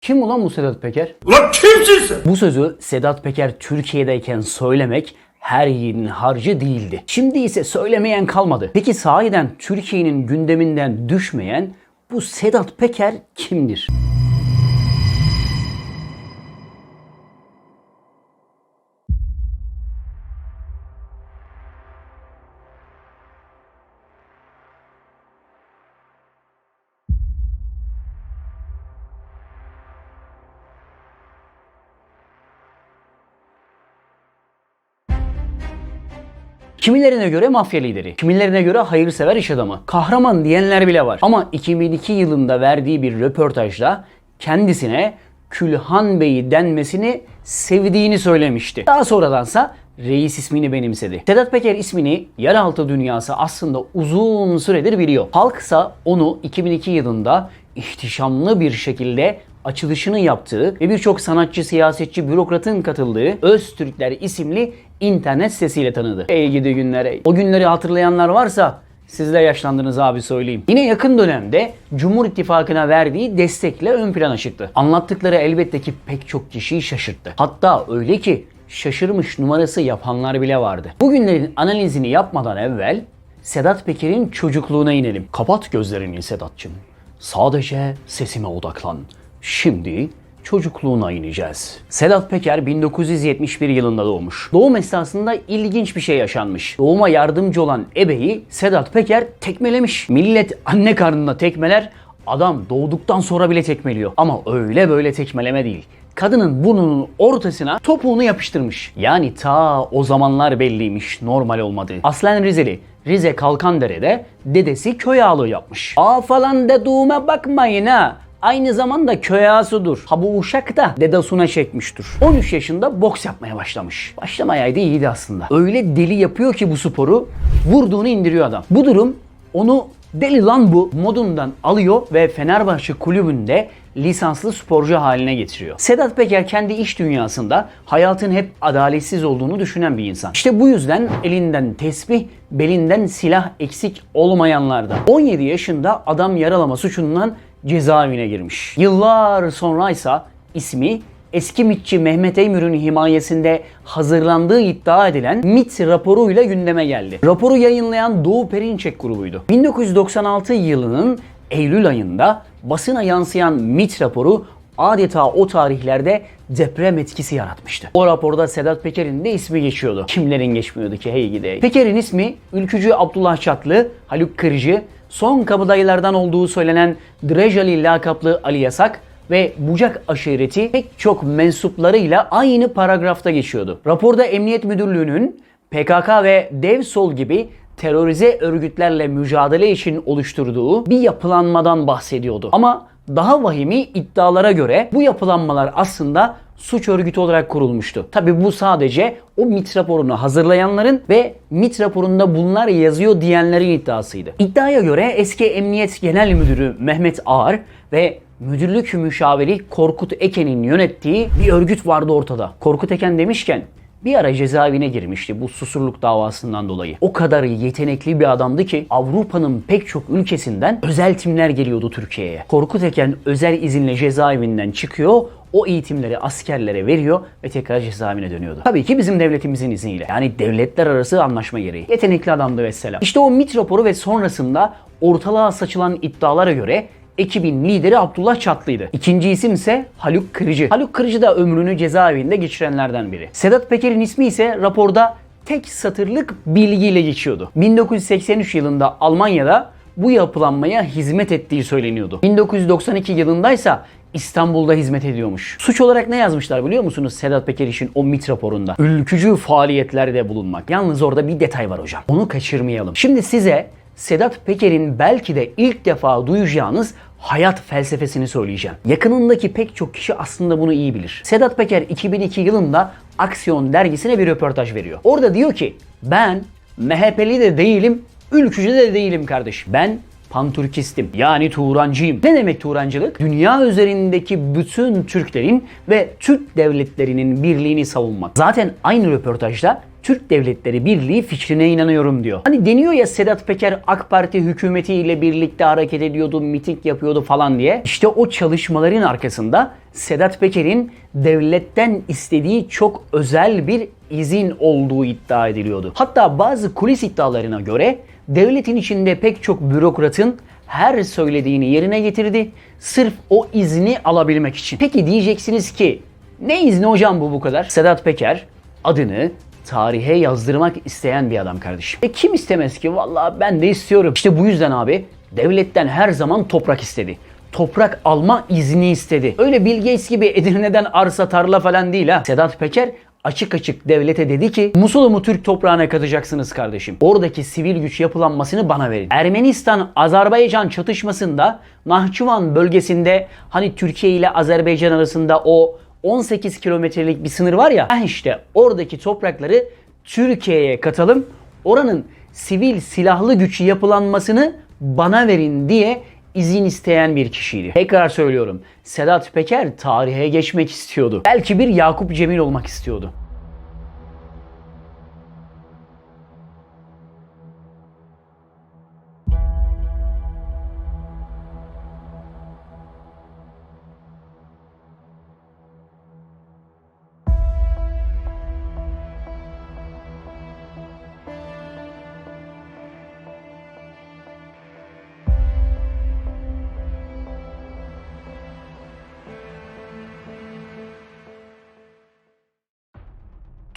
Kim ulan bu Sedat Peker? Ulan kimsin sen? Bu sözü Sedat Peker Türkiye'deyken söylemek her yiğidin harcı değildi. Şimdi ise söylemeyen kalmadı. Peki sahiden Türkiye'nin gündeminden düşmeyen bu Sedat Peker kimdir? Kimilerine göre mafya lideri, kimilerine göre hayırsever iş adamı, kahraman diyenler bile var. Ama 2002 yılında verdiği bir röportajda kendisine Külhan Bey'i denmesini sevdiğini söylemişti. Daha sonradansa reis ismini benimsedi. Sedat Peker ismini yeraltı dünyası aslında uzun süredir biliyor. Halksa onu 2002 yılında ihtişamlı bir şekilde açılışını yaptığı ve birçok sanatçı, siyasetçi, bürokratın katıldığı Öztürkler isimli internet sitesiyle tanıdı. Ey gidi günler ey. O günleri hatırlayanlar varsa siz de yaşlandınız abi söyleyeyim. Yine yakın dönemde Cumhur İttifakı'na verdiği destekle ön plana çıktı. Anlattıkları elbette ki pek çok kişiyi şaşırttı. Hatta öyle ki şaşırmış numarası yapanlar bile vardı. Bugünlerin analizini yapmadan evvel Sedat Peker'in çocukluğuna inelim. Kapat gözlerini Sedat'cığım. Sadece sesime odaklan. Şimdi çocukluğuna ineceğiz. Sedat Peker 1971 yılında doğmuş. Doğum esnasında ilginç bir şey yaşanmış. Doğuma yardımcı olan ebeyi Sedat Peker tekmelemiş. Millet anne karnına tekmeler, adam doğduktan sonra bile tekmeliyor. Ama öyle böyle tekmeleme değil kadının burnunun ortasına topuğunu yapıştırmış. Yani ta o zamanlar belliymiş normal olmadığı. Aslen Rizeli. Rize Kalkandere'de dedesi köy ağalığı yapmış. Aa falan dediğime bakmayın ha. Aynı zamanda köy ağasıdır. Ha bu uşak da dedesine çekmiştir. 13 yaşında boks yapmaya başlamış. Başlamayaydı iyiydi aslında. Öyle deli yapıyor ki bu sporu vurduğunu indiriyor adam. Bu durum onu deli lan bu modundan alıyor ve Fenerbahçe kulübünde lisanslı sporcu haline getiriyor. Sedat Peker kendi iş dünyasında hayatın hep adaletsiz olduğunu düşünen bir insan. İşte bu yüzden elinden tesbih, belinden silah eksik olmayanlardan. 17 yaşında adam yaralama suçundan cezaevine girmiş. Yıllar sonraysa ismi eski MİTçi Mehmet Eymür'ün himayesinde hazırlandığı iddia edilen MİT raporuyla gündeme geldi. Raporu yayınlayan Doğu Perinçek grubuydu. 1996 yılının Eylül ayında basına yansıyan MİT raporu adeta o tarihlerde deprem etkisi yaratmıştı. O raporda Sedat Peker'in de ismi geçiyordu. Kimlerin geçmiyordu ki hey gide. Peker'in ismi ülkücü Abdullah Çatlı, Haluk Kırıcı, son kabadayılardan olduğu söylenen Drejali lakaplı Ali Yasak ve Bucak aşireti pek çok mensuplarıyla aynı paragrafta geçiyordu. Raporda Emniyet Müdürlüğü'nün PKK ve Dev Sol gibi terörize örgütlerle mücadele için oluşturduğu bir yapılanmadan bahsediyordu. Ama daha vahimi iddialara göre bu yapılanmalar aslında suç örgütü olarak kurulmuştu. Tabi bu sadece o MIT raporunu hazırlayanların ve MIT raporunda bunlar yazıyor diyenlerin iddiasıydı. İddiaya göre eski Emniyet Genel Müdürü Mehmet Ağar ve müdürlük müşaviri Korkut Eken'in yönettiği bir örgüt vardı ortada. Korkut Eken demişken bir ara cezaevine girmişti bu susurluk davasından dolayı. O kadar yetenekli bir adamdı ki Avrupa'nın pek çok ülkesinden özel timler geliyordu Türkiye'ye. Korkut Eken özel izinle cezaevinden çıkıyor, o eğitimleri askerlere veriyor ve tekrar cezaevine dönüyordu. Tabii ki bizim devletimizin izniyle. Yani devletler arası anlaşma gereği. Yetenekli adamdı mesela. İşte o MIT raporu ve sonrasında ortalığa saçılan iddialara göre ekibin lideri Abdullah Çatlı'ydı. İkinci isim ise Haluk Kırıcı. Haluk Kırıcı da ömrünü cezaevinde geçirenlerden biri. Sedat Peker'in ismi ise raporda tek satırlık bilgiyle geçiyordu. 1983 yılında Almanya'da bu yapılanmaya hizmet ettiği söyleniyordu. 1992 yılındaysa İstanbul'da hizmet ediyormuş. Suç olarak ne yazmışlar biliyor musunuz Sedat Peker için o MIT raporunda? Ülkücü faaliyetlerde bulunmak. Yalnız orada bir detay var hocam. Onu kaçırmayalım. Şimdi size Sedat Peker'in belki de ilk defa duyacağınız hayat felsefesini söyleyeceğim. Yakınındaki pek çok kişi aslında bunu iyi bilir. Sedat Peker 2002 yılında Aksiyon dergisine bir röportaj veriyor. Orada diyor ki ben MHP'li de değilim, ülkücü de değilim kardeşim. Ben Pantürkistim. Yani Turancıyım. Ne demek Turancılık? Dünya üzerindeki bütün Türklerin ve Türk devletlerinin birliğini savunmak. Zaten aynı röportajda Türk Devletleri Birliği fikrine inanıyorum diyor. Hani deniyor ya Sedat Peker AK Parti hükümetiyle birlikte hareket ediyordu, miting yapıyordu falan diye. İşte o çalışmaların arkasında Sedat Peker'in devletten istediği çok özel bir izin olduğu iddia ediliyordu. Hatta bazı kulis iddialarına göre devletin içinde pek çok bürokratın her söylediğini yerine getirdi. Sırf o izni alabilmek için. Peki diyeceksiniz ki ne izni hocam bu bu kadar? Sedat Peker adını tarihe yazdırmak isteyen bir adam kardeşim. E kim istemez ki? Vallahi ben de istiyorum. İşte bu yüzden abi devletten her zaman toprak istedi. Toprak alma izni istedi. Öyle Bill Gates gibi Edirne'den arsa tarla falan değil ha. Sedat Peker açık açık devlete dedi ki Musul'umu Türk toprağına katacaksınız kardeşim. Oradaki sivil güç yapılanmasını bana verin. Ermenistan-Azerbaycan çatışmasında Nahçıvan bölgesinde hani Türkiye ile Azerbaycan arasında o 18 kilometrelik bir sınır var ya. Ha işte oradaki toprakları Türkiye'ye katalım. Oranın sivil silahlı güç yapılanmasını bana verin diye izin isteyen bir kişiydi. Tekrar söylüyorum. Sedat Peker tarihe geçmek istiyordu. Belki bir Yakup Cemil olmak istiyordu.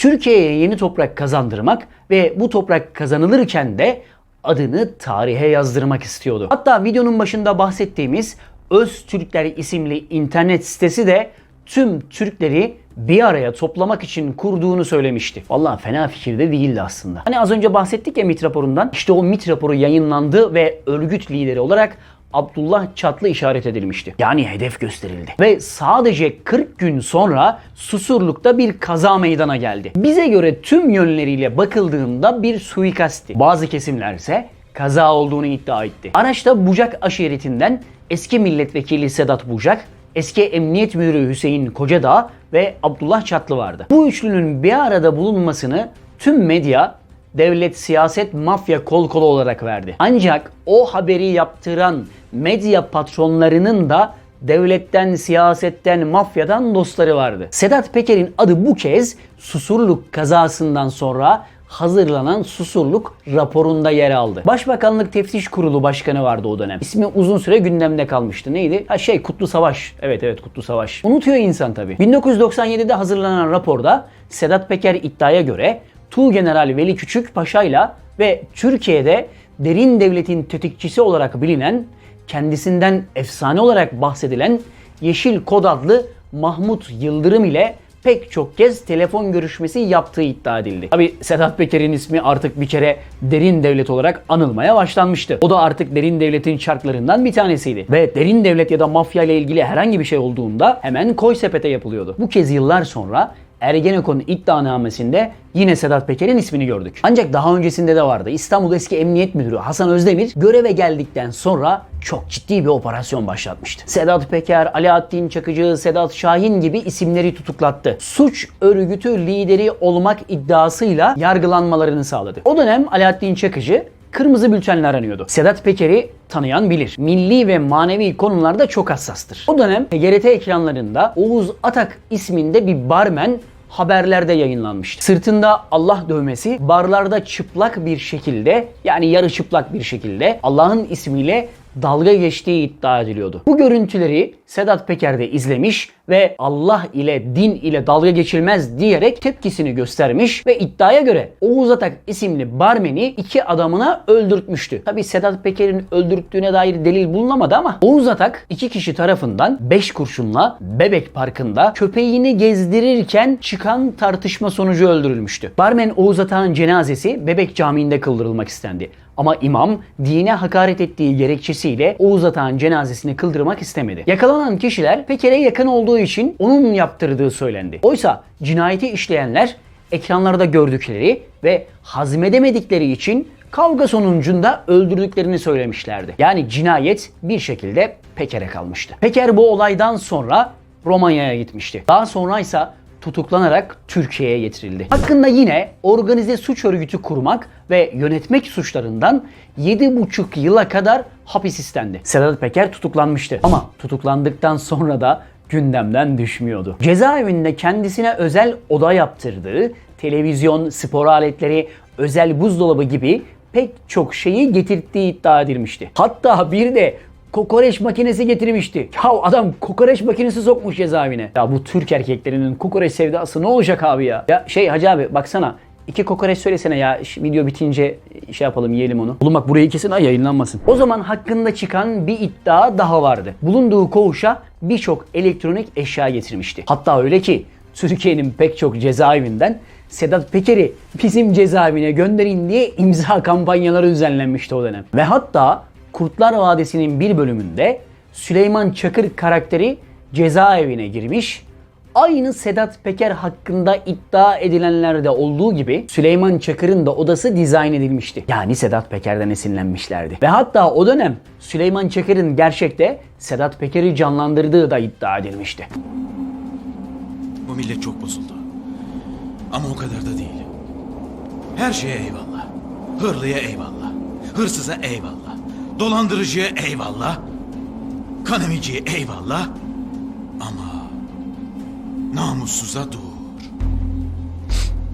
Türkiye'ye yeni toprak kazandırmak ve bu toprak kazanılırken de adını tarihe yazdırmak istiyordu. Hatta videonun başında bahsettiğimiz Öz Türkler isimli internet sitesi de tüm Türkleri bir araya toplamak için kurduğunu söylemişti. Vallahi fena fikir de değildi aslında. Hani az önce bahsettik ya MIT raporundan. İşte o MIT raporu yayınlandı ve örgüt lideri olarak Abdullah Çatlı işaret edilmişti. Yani hedef gösterildi. Ve sadece 40 gün sonra Susurluk'ta bir kaza meydana geldi. Bize göre tüm yönleriyle bakıldığında bir suikasti. Bazı kesimler ise kaza olduğunu iddia etti. Araçta Bucak aşiretinden eski milletvekili Sedat Bucak, eski emniyet müdürü Hüseyin Kocadağ ve Abdullah Çatlı vardı. Bu üçlünün bir arada bulunmasını tüm medya devlet, siyaset, mafya kol kola olarak verdi. Ancak o haberi yaptıran medya patronlarının da devletten, siyasetten, mafyadan dostları vardı. Sedat Peker'in adı bu kez Susurluk kazasından sonra hazırlanan Susurluk raporunda yer aldı. Başbakanlık Teftiş Kurulu Başkanı vardı o dönem. İsmi uzun süre gündemde kalmıştı. Neydi? Ha şey Kutlu Savaş. Evet evet Kutlu Savaş. Unutuyor insan tabii. 1997'de hazırlanan raporda Sedat Peker iddiaya göre Tuğgeneral Veli Küçük Paşa'yla ve Türkiye'de derin devletin tetikçisi olarak bilinen, kendisinden efsane olarak bahsedilen Yeşil Kod adlı Mahmut Yıldırım ile pek çok kez telefon görüşmesi yaptığı iddia edildi. Tabi Sedat Peker'in ismi artık bir kere derin devlet olarak anılmaya başlanmıştı. O da artık derin devletin çarklarından bir tanesiydi. Ve derin devlet ya da mafya ile ilgili herhangi bir şey olduğunda hemen koy sepete yapılıyordu. Bu kez yıllar sonra Ergenekon iddianamesinde yine Sedat Peker'in ismini gördük. Ancak daha öncesinde de vardı. İstanbul eski emniyet müdürü Hasan Özdemir göreve geldikten sonra çok ciddi bir operasyon başlatmıştı. Sedat Peker, Alaaddin Çakıcı, Sedat Şahin gibi isimleri tutuklattı. Suç örgütü lideri olmak iddiasıyla yargılanmalarını sağladı. O dönem Alaaddin Çakıcı kırmızı bültenle aranıyordu. Sedat Peker'i tanıyan bilir. Milli ve manevi konularda çok hassastır. O dönem TGRT ekranlarında Oğuz Atak isminde bir barmen haberlerde yayınlanmıştı. Sırtında Allah dövmesi barlarda çıplak bir şekilde yani yarı çıplak bir şekilde Allah'ın ismiyle dalga geçtiği iddia ediliyordu. Bu görüntüleri Sedat Peker de izlemiş ve Allah ile din ile dalga geçilmez diyerek tepkisini göstermiş ve iddiaya göre Oğuz Atak isimli barmeni iki adamına öldürtmüştü. Tabi Sedat Peker'in öldürttüğüne dair delil bulunamadı ama Oğuz Atak iki kişi tarafından 5 kurşunla Bebek Parkı'nda köpeğini gezdirirken çıkan tartışma sonucu öldürülmüştü. Barmen Oğuz Atak'ın cenazesi Bebek Camii'nde kıldırılmak istendi. Ama imam dine hakaret ettiği gerekçesiyle Oğuz Atağ'ın cenazesini kıldırmak istemedi. Yakalanan kişiler Peker'e yakın olduğu için onun yaptırdığı söylendi. Oysa cinayeti işleyenler ekranlarda gördükleri ve hazmedemedikleri için kavga sonucunda öldürdüklerini söylemişlerdi. Yani cinayet bir şekilde Peker'e kalmıştı. Peker bu olaydan sonra Romanya'ya gitmişti. Daha sonra ise tutuklanarak Türkiye'ye getirildi. Hakkında yine organize suç örgütü kurmak ve yönetmek suçlarından 7,5 yıla kadar hapis istendi. Sedat Peker tutuklanmıştı ama tutuklandıktan sonra da gündemden düşmüyordu. Cezaevinde kendisine özel oda yaptırdığı, televizyon, spor aletleri, özel buzdolabı gibi pek çok şeyi getirttiği iddia edilmişti. Hatta bir de kokoreç makinesi getirmişti. Ya adam kokoreç makinesi sokmuş cezaevine. Ya bu Türk erkeklerinin kokoreç sevdası ne olacak abi ya? Ya şey Hacı abi baksana İki kokoreç söylesene ya video bitince şey yapalım yiyelim onu. Oğlum bak burayı kesin ha yayınlanmasın. O zaman hakkında çıkan bir iddia daha vardı. Bulunduğu koğuşa birçok elektronik eşya getirmişti. Hatta öyle ki Türkiye'nin pek çok cezaevinden Sedat Peker'i bizim cezaevine gönderin diye imza kampanyaları düzenlenmişti o dönem. Ve hatta Kurtlar Vadisi'nin bir bölümünde Süleyman Çakır karakteri cezaevine girmiş Aynı Sedat Peker hakkında iddia edilenlerde olduğu gibi Süleyman Çakır'ın da odası dizayn edilmişti. Yani Sedat Peker'den esinlenmişlerdi. Ve hatta o dönem Süleyman Çakır'ın gerçekte Sedat Peker'i canlandırdığı da iddia edilmişti. Bu millet çok bozuldu. Ama o kadar da değil. Her şeye eyvallah. Hırlıya eyvallah. Hırsıza eyvallah. Dolandırıcıya eyvallah. Kanemiciye eyvallah. Ama namussuza dur.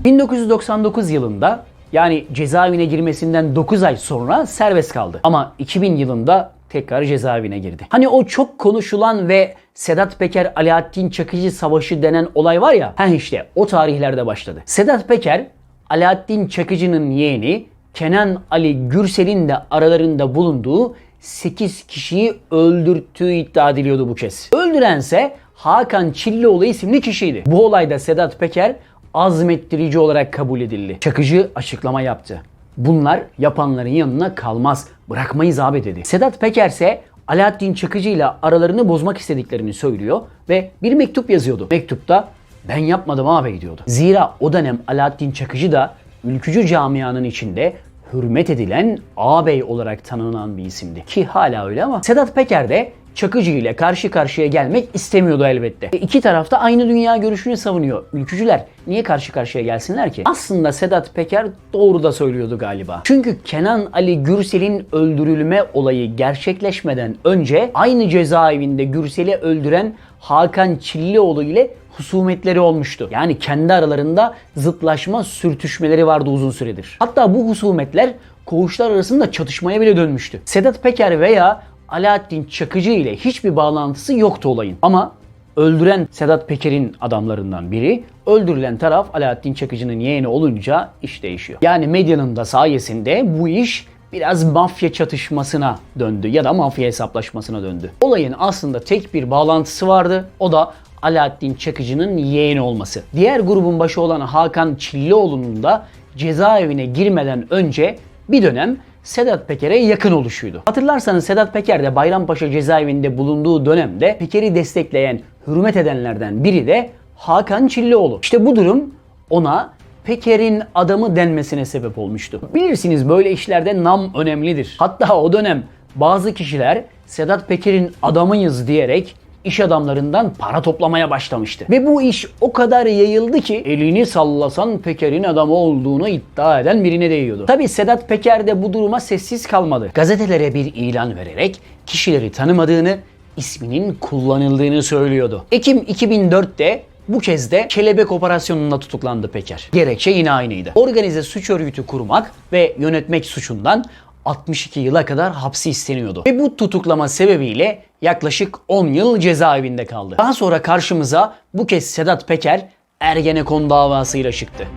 1999 yılında yani cezaevine girmesinden 9 ay sonra serbest kaldı. Ama 2000 yılında tekrar cezaevine girdi. Hani o çok konuşulan ve Sedat Peker Alaaddin Çakıcı Savaşı denen olay var ya. Ha işte o tarihlerde başladı. Sedat Peker Alaaddin Çakıcı'nın yeğeni Kenan Ali Gürsel'in de aralarında bulunduğu 8 kişiyi öldürttüğü iddia ediliyordu bu kez. Öldürense Hakan Çillioğlu isimli kişiydi. Bu olayda Sedat Peker azmettirici olarak kabul edildi. Çakıcı açıklama yaptı. Bunlar yapanların yanına kalmaz. Bırakmayız abi dedi. Sedat Peker ise Alaaddin Çakıcı ile aralarını bozmak istediklerini söylüyor ve bir mektup yazıyordu. Mektupta ben yapmadım abi diyordu. Zira o dönem Alaaddin Çakıcı da ülkücü camianın içinde hürmet edilen ağabey olarak tanınan bir isimdi. Ki hala öyle ama Sedat Peker de Çakıcı ile karşı karşıya gelmek istemiyordu elbette. E, iki tarafta aynı dünya görüşünü savunuyor. Ülkücüler niye karşı karşıya gelsinler ki? Aslında Sedat Peker doğru da söylüyordu galiba. Çünkü Kenan Ali Gürsel'in öldürülme olayı gerçekleşmeden önce aynı cezaevinde Gürsel'i öldüren Hakan Çillioğlu ile husumetleri olmuştu. Yani kendi aralarında zıtlaşma, sürtüşmeleri vardı uzun süredir. Hatta bu husumetler koğuşlar arasında çatışmaya bile dönmüştü. Sedat Peker veya Alaaddin Çakıcı ile hiçbir bağlantısı yoktu olayın. Ama öldüren Sedat Peker'in adamlarından biri, öldürülen taraf Alaaddin Çakıcı'nın yeğeni olunca iş değişiyor. Yani medyanın da sayesinde bu iş biraz mafya çatışmasına döndü ya da mafya hesaplaşmasına döndü. Olayın aslında tek bir bağlantısı vardı. O da Alaaddin Çakıcı'nın yeğeni olması. Diğer grubun başı olan Hakan Çillioğlu'nun da cezaevine girmeden önce bir dönem Sedat Peker'e yakın oluşuydu. Hatırlarsanız Sedat Peker de Bayrampaşa cezaevinde bulunduğu dönemde Peker'i destekleyen, hürmet edenlerden biri de Hakan Çillioğlu. İşte bu durum ona Peker'in adamı denmesine sebep olmuştu. Bilirsiniz böyle işlerde nam önemlidir. Hatta o dönem bazı kişiler Sedat Peker'in adamıyız diyerek iş adamlarından para toplamaya başlamıştı. Ve bu iş o kadar yayıldı ki elini sallasan Peker'in adamı olduğunu iddia eden birine değiyordu. Tabi Sedat Peker de bu duruma sessiz kalmadı. Gazetelere bir ilan vererek kişileri tanımadığını, isminin kullanıldığını söylüyordu. Ekim 2004'te bu kez de kelebek operasyonunda tutuklandı Peker. Gerekçe yine aynıydı. Organize suç örgütü kurmak ve yönetmek suçundan 62 yıla kadar hapsi isteniyordu. Ve bu tutuklama sebebiyle yaklaşık 10 yıl cezaevinde kaldı. Daha sonra karşımıza bu kez Sedat Peker Ergenekon davasıyla çıktı.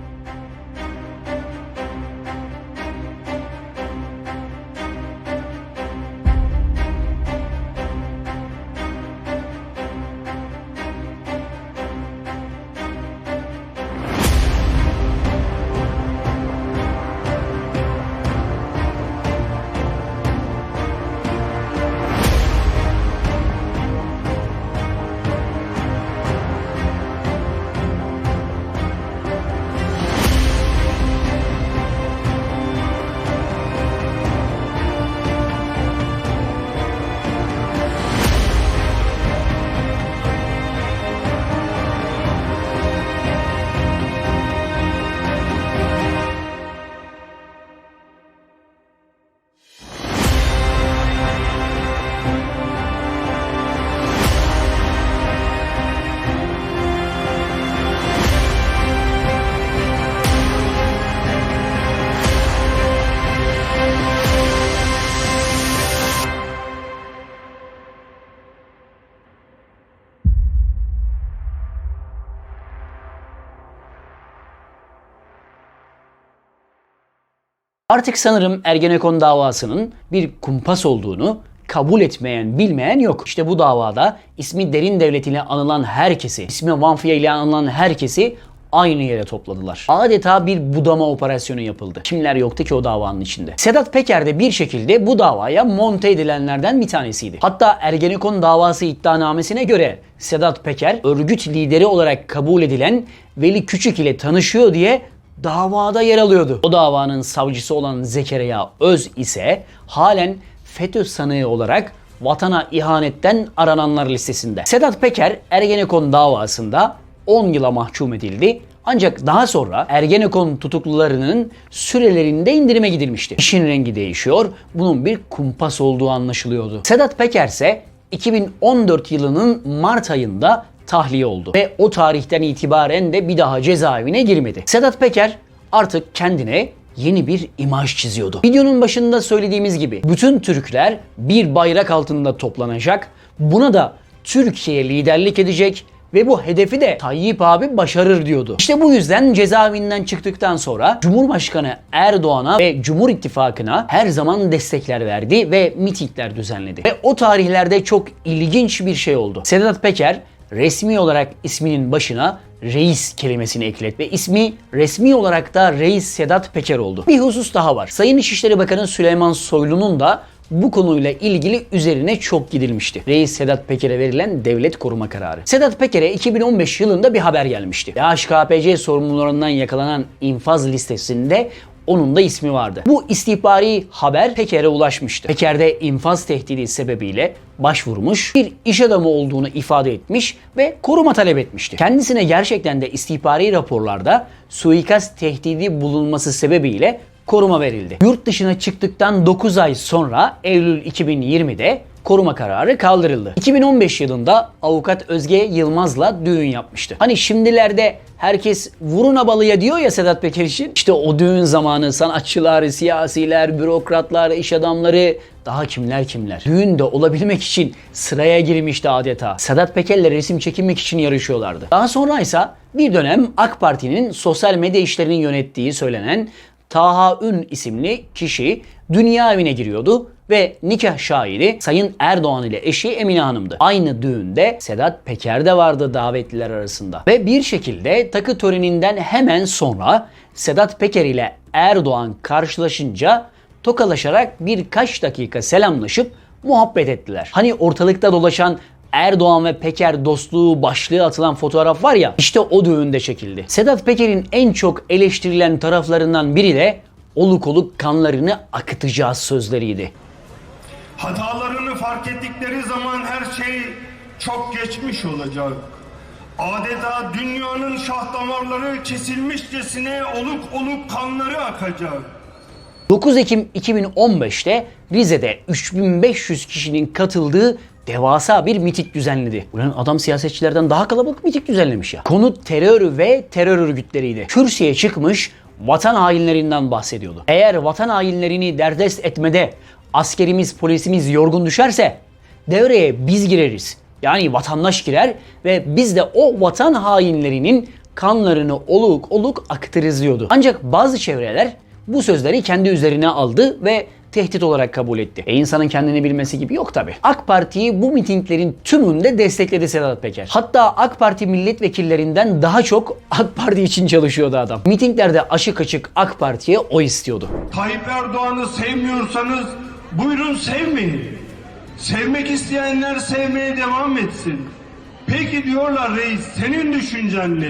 Artık sanırım Ergenekon davasının bir kumpas olduğunu kabul etmeyen, bilmeyen yok. İşte bu davada ismi Derin Devlet ile anılan herkesi, ismi Vanfiye ile anılan herkesi aynı yere topladılar. Adeta bir budama operasyonu yapıldı. Kimler yoktu ki o davanın içinde? Sedat Peker de bir şekilde bu davaya monte edilenlerden bir tanesiydi. Hatta Ergenekon davası iddianamesine göre Sedat Peker örgüt lideri olarak kabul edilen Veli Küçük ile tanışıyor diye davada yer alıyordu. O davanın savcısı olan Zekeriya Öz ise halen FETÖ sanığı olarak vatana ihanetten arananlar listesinde. Sedat Peker Ergenekon davasında 10 yıla mahkum edildi. Ancak daha sonra Ergenekon tutuklularının sürelerinde indirime gidilmişti. İşin rengi değişiyor. Bunun bir kumpas olduğu anlaşılıyordu. Sedat Peker ise 2014 yılının Mart ayında tahliye oldu. Ve o tarihten itibaren de bir daha cezaevine girmedi. Sedat Peker artık kendine yeni bir imaj çiziyordu. Videonun başında söylediğimiz gibi bütün Türkler bir bayrak altında toplanacak. Buna da Türkiye liderlik edecek ve bu hedefi de Tayyip abi başarır diyordu. İşte bu yüzden cezaevinden çıktıktan sonra Cumhurbaşkanı Erdoğan'a ve Cumhur İttifakı'na her zaman destekler verdi ve mitingler düzenledi. Ve o tarihlerde çok ilginç bir şey oldu. Sedat Peker resmi olarak isminin başına reis kelimesini eklet ve ismi resmi olarak da Reis Sedat Peker oldu. Bir husus daha var. Sayın İçişleri Bakanı Süleyman Soylu'nun da bu konuyla ilgili üzerine çok gidilmişti. Reis Sedat Peker'e verilen devlet koruma kararı. Sedat Peker'e 2015 yılında bir haber gelmişti. DHKPC sorumlularından yakalanan infaz listesinde onun da ismi vardı. Bu istihbari haber Peker'e ulaşmıştı. Peker de infaz tehdidi sebebiyle başvurmuş, bir iş adamı olduğunu ifade etmiş ve koruma talep etmişti. Kendisine gerçekten de istihbari raporlarda suikast tehdidi bulunması sebebiyle koruma verildi. Yurt dışına çıktıktan 9 ay sonra Eylül 2020'de koruma kararı kaldırıldı. 2015 yılında avukat Özge Yılmaz'la düğün yapmıştı. Hani şimdilerde herkes vurun abalıya diyor ya Sedat Peker için. İşte o düğün zamanı sanatçılar, siyasiler, bürokratlar, iş adamları daha kimler kimler. Düğünde olabilmek için sıraya girmişti adeta. Sedat Peker'le resim çekinmek için yarışıyorlardı. Daha sonra ise bir dönem AK Parti'nin sosyal medya işlerini yönettiği söylenen Taha Ün isimli kişi dünya evine giriyordu ve nikah şahidi Sayın Erdoğan ile eşi Emine Hanım'dı. Aynı düğünde Sedat Peker de vardı davetliler arasında. Ve bir şekilde takı töreninden hemen sonra Sedat Peker ile Erdoğan karşılaşınca tokalaşarak birkaç dakika selamlaşıp muhabbet ettiler. Hani ortalıkta dolaşan Erdoğan ve Peker dostluğu başlığı atılan fotoğraf var ya işte o düğünde çekildi. Sedat Peker'in en çok eleştirilen taraflarından biri de oluk oluk kanlarını akıtacağız sözleriydi. Hatalarını fark ettikleri zaman her şey çok geçmiş olacak. Adeta dünyanın şah damarları kesilmişçesine oluk oluk kanları akacak. 9 Ekim 2015'te Rize'de 3500 kişinin katıldığı devasa bir miting düzenledi. Ulan adam siyasetçilerden daha kalabalık miting düzenlemiş ya. Konu terör ve terör örgütleriydi. Kürsüye çıkmış vatan hainlerinden bahsediyordu. Eğer vatan hainlerini derdest etmede askerimiz, polisimiz yorgun düşerse devreye biz gireriz. Yani vatandaş girer ve biz de o vatan hainlerinin kanlarını oluk oluk akıtırız diyordu. Ancak bazı çevreler bu sözleri kendi üzerine aldı ve tehdit olarak kabul etti. E insanın kendini bilmesi gibi yok tabi. AK Parti'yi bu mitinglerin tümünde destekledi Sedat Peker. Hatta AK Parti milletvekillerinden daha çok AK Parti için çalışıyordu adam. Mitinglerde açık açık AK Parti'ye oy istiyordu. Tayyip Erdoğan'ı sevmiyorsanız buyurun sevmeyin. Sevmek isteyenler sevmeye devam etsin. Peki diyorlar reis senin düşüncen ne?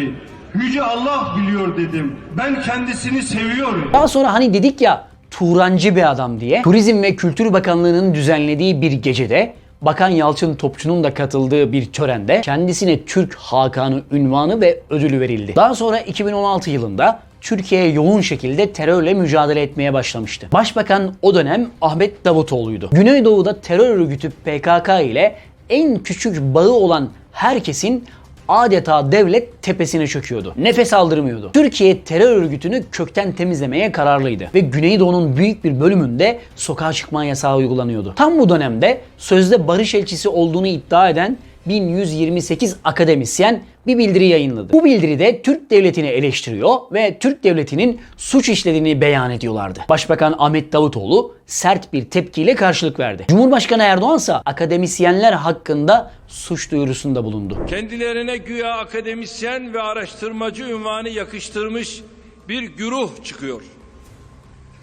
Yüce Allah biliyor dedim. Ben kendisini seviyorum. Daha sonra hani dedik ya Turancı bir adam diye. Turizm ve Kültür Bakanlığı'nın düzenlediği bir gecede Bakan Yalçın Topçu'nun da katıldığı bir törende kendisine Türk Hakanı ünvanı ve ödülü verildi. Daha sonra 2016 yılında Türkiye yoğun şekilde terörle mücadele etmeye başlamıştı. Başbakan o dönem Ahmet Davutoğlu'ydu. Güneydoğu'da terör örgütü PKK ile en küçük bağı olan herkesin adeta devlet tepesine çöküyordu. Nefes aldırmıyordu. Türkiye terör örgütünü kökten temizlemeye kararlıydı ve Güneydoğu'nun büyük bir bölümünde sokağa çıkma yasağı uygulanıyordu. Tam bu dönemde sözde barış elçisi olduğunu iddia eden 1128 akademisyen bir bildiri yayınladı. Bu bildiride Türk devletini eleştiriyor ve Türk devletinin suç işlediğini beyan ediyorlardı. Başbakan Ahmet Davutoğlu sert bir tepkiyle karşılık verdi. Cumhurbaşkanı Erdoğan ise akademisyenler hakkında suç duyurusunda bulundu. kendilerine güya akademisyen ve araştırmacı ünvanı yakıştırmış bir güruh çıkıyor.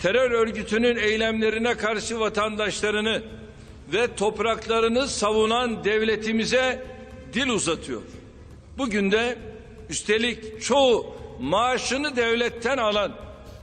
Terör örgütünün eylemlerine karşı vatandaşlarını ve topraklarını savunan devletimize dil uzatıyor. Bugün de üstelik çoğu maaşını devletten alan,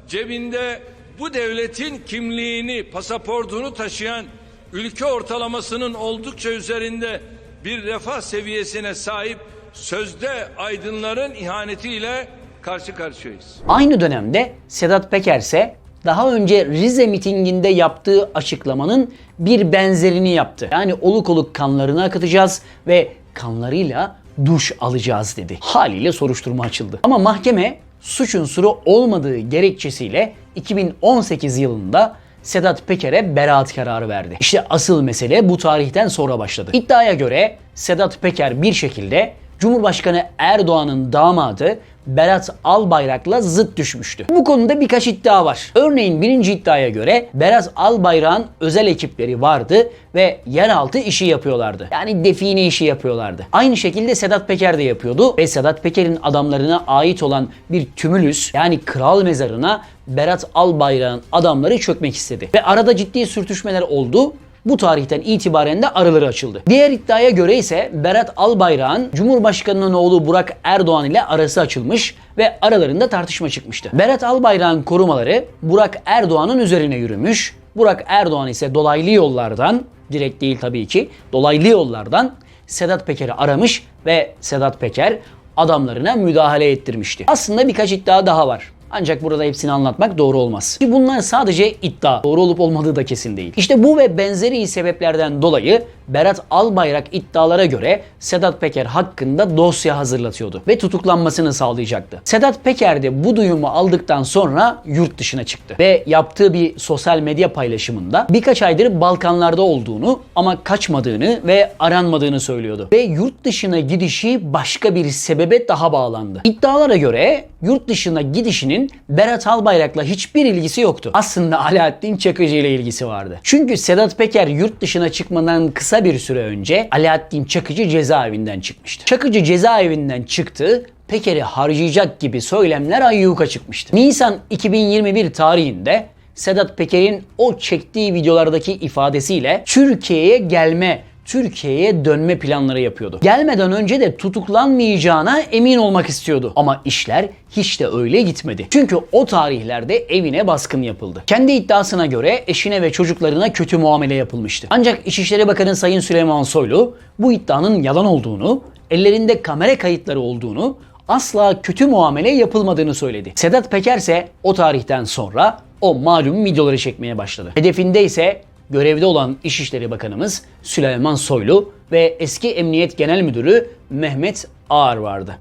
cebinde bu devletin kimliğini, pasaportunu taşıyan ülke ortalamasının oldukça üzerinde bir refah seviyesine sahip sözde aydınların ihanetiyle karşı karşıyayız. Aynı dönemde Sedat Peker ise daha önce Rize mitinginde yaptığı açıklamanın bir benzerini yaptı. Yani oluk oluk kanlarını akıtacağız ve kanlarıyla duş alacağız dedi. Haliyle soruşturma açıldı. Ama mahkeme suç unsuru olmadığı gerekçesiyle 2018 yılında Sedat Peker'e beraat kararı verdi. İşte asıl mesele bu tarihten sonra başladı. İddiaya göre Sedat Peker bir şekilde Cumhurbaşkanı Erdoğan'ın damadı Berat Albayrak'la zıt düşmüştü. Bu konuda birkaç iddia var. Örneğin birinci iddiaya göre Berat Albayrak'ın özel ekipleri vardı ve yeraltı işi yapıyorlardı. Yani define işi yapıyorlardı. Aynı şekilde Sedat Peker de yapıyordu ve Sedat Peker'in adamlarına ait olan bir tümülüs yani kral mezarına Berat Albayrak'ın adamları çökmek istedi. Ve arada ciddi sürtüşmeler oldu bu tarihten itibaren de araları açıldı. Diğer iddiaya göre ise Berat Albayrak'ın Cumhurbaşkanı'nın oğlu Burak Erdoğan ile arası açılmış ve aralarında tartışma çıkmıştı. Berat Albayrak'ın korumaları Burak Erdoğan'ın üzerine yürümüş. Burak Erdoğan ise dolaylı yollardan, direkt değil tabii ki, dolaylı yollardan Sedat Peker'i aramış ve Sedat Peker adamlarına müdahale ettirmişti. Aslında birkaç iddia daha var. Ancak burada hepsini anlatmak doğru olmaz. Çünkü Bunlar sadece iddia. Doğru olup olmadığı da kesin değil. İşte bu ve benzeri sebeplerden dolayı Berat Albayrak iddialara göre Sedat Peker hakkında dosya hazırlatıyordu ve tutuklanmasını sağlayacaktı. Sedat Peker de bu duyumu aldıktan sonra yurt dışına çıktı ve yaptığı bir sosyal medya paylaşımında birkaç aydır Balkanlarda olduğunu ama kaçmadığını ve aranmadığını söylüyordu. Ve yurt dışına gidişi başka bir sebebe daha bağlandı. İddialara göre yurt dışına gidişinin Berat Albayrak'la hiçbir ilgisi yoktu. Aslında Alaaddin Çakıcı ile ilgisi vardı. Çünkü Sedat Peker yurt dışına çıkmadan kısa bir süre önce Alaaddin Çakıcı cezaevinden çıkmıştı. Çakıcı cezaevinden çıktı Peker'i harcayacak gibi söylemler ayyuka çıkmıştı. Nisan 2021 tarihinde Sedat Peker'in o çektiği videolardaki ifadesiyle Türkiye'ye gelme Türkiye'ye dönme planları yapıyordu. Gelmeden önce de tutuklanmayacağına emin olmak istiyordu. Ama işler hiç de öyle gitmedi. Çünkü o tarihlerde evine baskın yapıldı. Kendi iddiasına göre eşine ve çocuklarına kötü muamele yapılmıştı. Ancak İçişleri Bakanı Sayın Süleyman Soylu bu iddianın yalan olduğunu, ellerinde kamera kayıtları olduğunu, asla kötü muamele yapılmadığını söyledi. Sedat Peker ise o tarihten sonra o malum videoları çekmeye başladı. Hedefinde ise görevde olan İçişleri Bakanımız Süleyman Soylu ve eski Emniyet Genel Müdürü Mehmet Ağar vardı.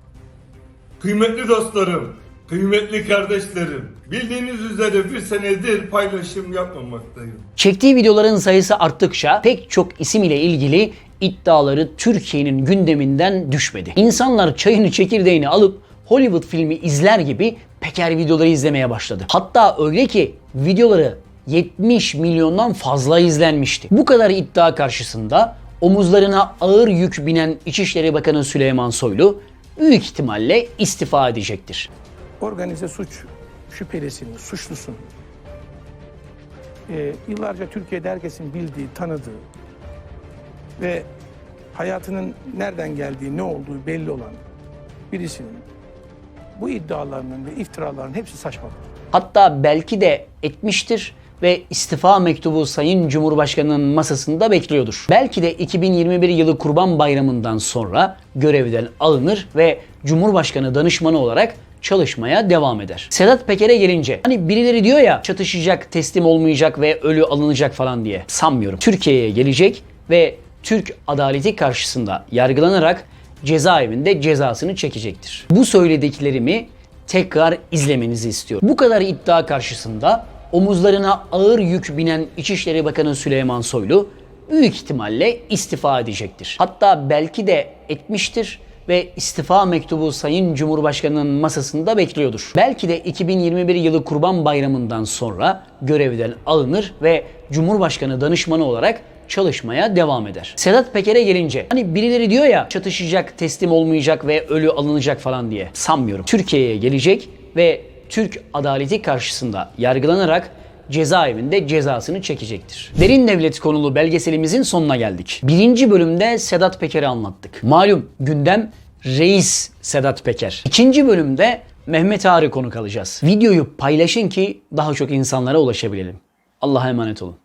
Kıymetli dostlarım, kıymetli kardeşlerim, bildiğiniz üzere bir senedir paylaşım yapmamaktayım. Çektiği videoların sayısı arttıkça pek çok isim ile ilgili iddiaları Türkiye'nin gündeminden düşmedi. İnsanlar çayını çekirdeğini alıp Hollywood filmi izler gibi Peker videoları izlemeye başladı. Hatta öyle ki videoları 70 milyondan fazla izlenmişti. Bu kadar iddia karşısında omuzlarına ağır yük binen İçişleri Bakanı Süleyman Soylu büyük ihtimalle istifa edecektir. organize suç şüphelisini, suçlusun. Ee, yıllarca Türkiye'de herkesin bildiği, tanıdığı ve hayatının nereden geldiği, ne olduğu belli olan birisinin bu iddialarının ve iftiraların hepsi saçmalık. Hatta belki de etmiştir ve istifa mektubu Sayın Cumhurbaşkanı'nın masasında bekliyordur. Belki de 2021 yılı Kurban Bayramı'ndan sonra görevden alınır ve Cumhurbaşkanı danışmanı olarak çalışmaya devam eder. Sedat Peker'e gelince hani birileri diyor ya çatışacak, teslim olmayacak ve ölü alınacak falan diye. Sanmıyorum. Türkiye'ye gelecek ve Türk adaleti karşısında yargılanarak cezaevinde cezasını çekecektir. Bu söylediklerimi tekrar izlemenizi istiyorum. Bu kadar iddia karşısında omuzlarına ağır yük binen İçişleri Bakanı Süleyman Soylu büyük ihtimalle istifa edecektir. Hatta belki de etmiştir ve istifa mektubu Sayın Cumhurbaşkanı'nın masasında bekliyordur. Belki de 2021 yılı Kurban Bayramı'ndan sonra görevden alınır ve Cumhurbaşkanı danışmanı olarak çalışmaya devam eder. Sedat Peker'e gelince hani birileri diyor ya çatışacak, teslim olmayacak ve ölü alınacak falan diye. Sanmıyorum. Türkiye'ye gelecek ve Türk adaleti karşısında yargılanarak cezaevinde cezasını çekecektir. Derin Devlet konulu belgeselimizin sonuna geldik. Birinci bölümde Sedat Peker'i anlattık. Malum gündem reis Sedat Peker. İkinci bölümde Mehmet Ağrı konuk alacağız. Videoyu paylaşın ki daha çok insanlara ulaşabilelim. Allah'a emanet olun.